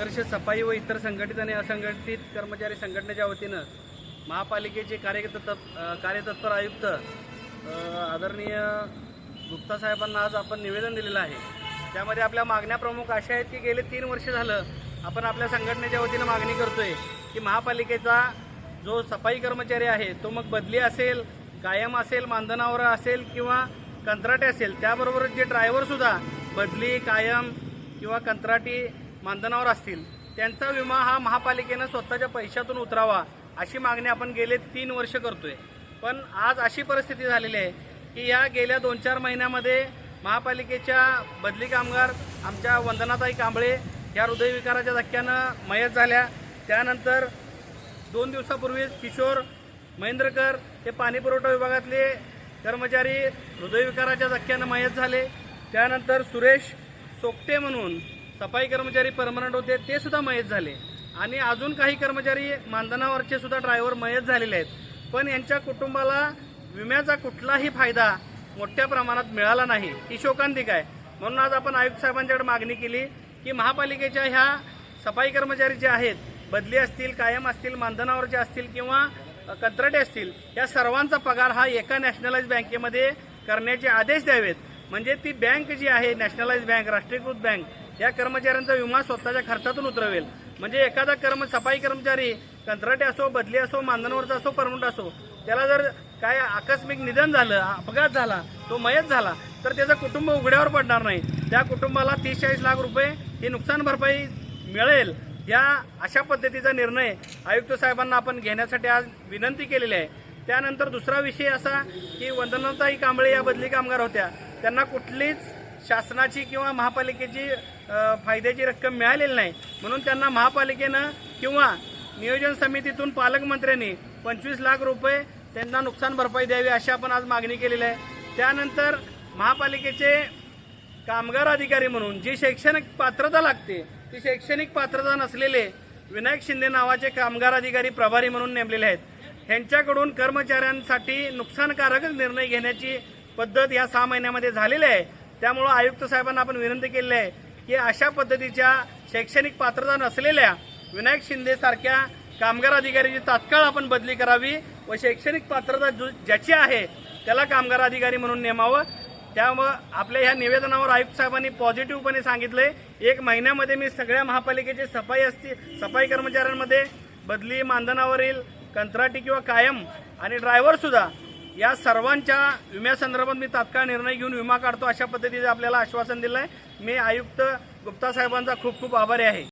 संघर्ष सफाई व इतर संघटित आणि असंघटित कर्मचारी संघटनेच्या वतीनं महापालिकेचे कार्यतत्पर कार्यतत्पर आयुक्त आदरणीय गुप्ता साहेबांना आज आपण निवेदन दिलेलं आहे. त्यामध्ये आपल्या मागण्या प्रमुख अशा आहेत की गेले तीन वर्ष झालं आपण आपल्या संघटनेच्या वतीनं मागणी करतोय की महापालिकेचा जो सफाई कर्मचारी आहे तो मग बदली असेल कायम असेल मानधनावर असेल किंवा कंत्राटी असेल त्याबरोबर जे ड्रायव्हरसुद्धा बदली कायम किंवा कंत्राटी मानधनावर असतील त्यांचा विमा हा महापालिकेनं स्वतःच्या पैशातून उतरावा अशी मागणी आपण गेले तीन वर्ष करतोय. पण आज अशी परिस्थिती झालेली आहे की या गेल्या दोन चार महिन्यामध्ये महापालिकेच्या बदली कामगार आमच्या वंदनाताई कांबळे या हृदयविकाराच्या धक्क्यानं मयत झाल्या. त्यानंतर दोन दिवसापूर्वीच किशोर महेंद्रकर हे पाणीपुरवठा विभागातले कर्मचारी हृदयविकाराच्या धक्क्यानं मयत झाले. त्यानंतर सुरेश सोपटे म्हणून सफाई कर्मचारी परमनंट होते ते सुद्धा मयत झाले. आणि अजून काही कर्मचारी मानधनावरचे सुद्धा ड्रायव्हर मयत झालेले आहेत. पण यांच्या कुटुंबाला विम्याचा कुठलाही फायदा मोठ्या प्रमाणात मिळाला नाही. ही शोकांतिक आहे. म्हणून आज आपण आयुक्त साहेबांच्याकडे मागणी केली की महापालिकेच्या ह्या सफाई कर्मचारी जे आहेत बदली असतील कायम असतील मानधनावरचे असतील किंवा कंत्राटे असतील या सर्वांचा पगार हा एका नॅशनलाइज बँकेमध्ये करण्याचे आदेश द्यावेत. म्हणजे ती बँक जी आहे नॅशनलाइज बँक राष्ट्रीयकृत बँक या कर्मचाऱ्यांचा विमा स्वतःच्या खर्चातून उतरवेल. म्हणजे एखादा कर्म सफाई कर्मचारी कंत्राटी असो बदली असो मानधनावरचा असो परमनंट असो त्याला जर काय आकस्मिक निधन झालं अपघात झाला तो मयत झाला तर त्याचं कुटुंब उघड्यावर पडणार नाही. त्या कुटुंबाला तीस चाळीस लाख रुपये ही नुकसान भरपाई मिळेल या अशा पद्धतीचा निर्णय आयुक्त साहेबांना आपण घेण्यासाठी आज विनंती केलेली आहे. त्यानंतर दुसरा विषय असा की वंदनाताई कांबळे या बदली कामगार होत्या. त्यांना कुठलीच शासनाची किंवा महापालिकेची फायद्याची रक्कम मिळालेली नाही. म्हणून त्यांना महापालिकेनं किंवा नियोजन समितीतून पालकमंत्र्यांनी पंचवीस लाख रुपये त्यांना नुकसान भरपाई द्यावी अशी आपण आज मागणी केलेली आहे. त्यानंतर महापालिकेचे कामगार अधिकारी म्हणून जी शैक्षणिक पात्रता लागते ती शैक्षणिक पात्रता नसलेले विनायक शिंदे नावाचे कामगार अधिकारी प्रभारी म्हणून नेमलेले आहेत. ह्यांच्याकडून कर्मचाऱ्यांसाठी नुकसानकारकच निर्णय घेण्याची पद्धत या सहा महिन्यामध्ये झालेली आहे. त्यामुळं आयुक्त साहेबांना आपण विनंती केलेली आहे की अशा पद्धतीच्या शैक्षणिक पात्रता नसलेल्या विनायक शिंदेसारख्या कामगार अधिकाऱ्याची तात्काळ आपण बदली करावी व शैक्षणिक पात्रता ज्याची आहे त्याला कामगार अधिकारी म्हणून नेमावं. त्यामुळं आपल्या ह्या निवेदनावर आयुक्त साहेबांनी पॉझिटिव्हपणे सांगितलंय. एक महिन्यामध्ये मी सगळ्या महापालिकेचे सफाई असतील सफाई कर्मचाऱ्यांमध्ये बदली मानधनावरील कंत्राटी किंवा कायम आणि ड्रायव्हरसुद्धा या सर्वांच्या विम्यासंदर्भात मी तात्काळ निर्णय घेऊन विमा काढतो अशा पद्धतीचं आपल्याला आश्वासन दिलं आहे मी आयुक्त गुप्ता साहेबांचा खूप खूप आभारी आहे.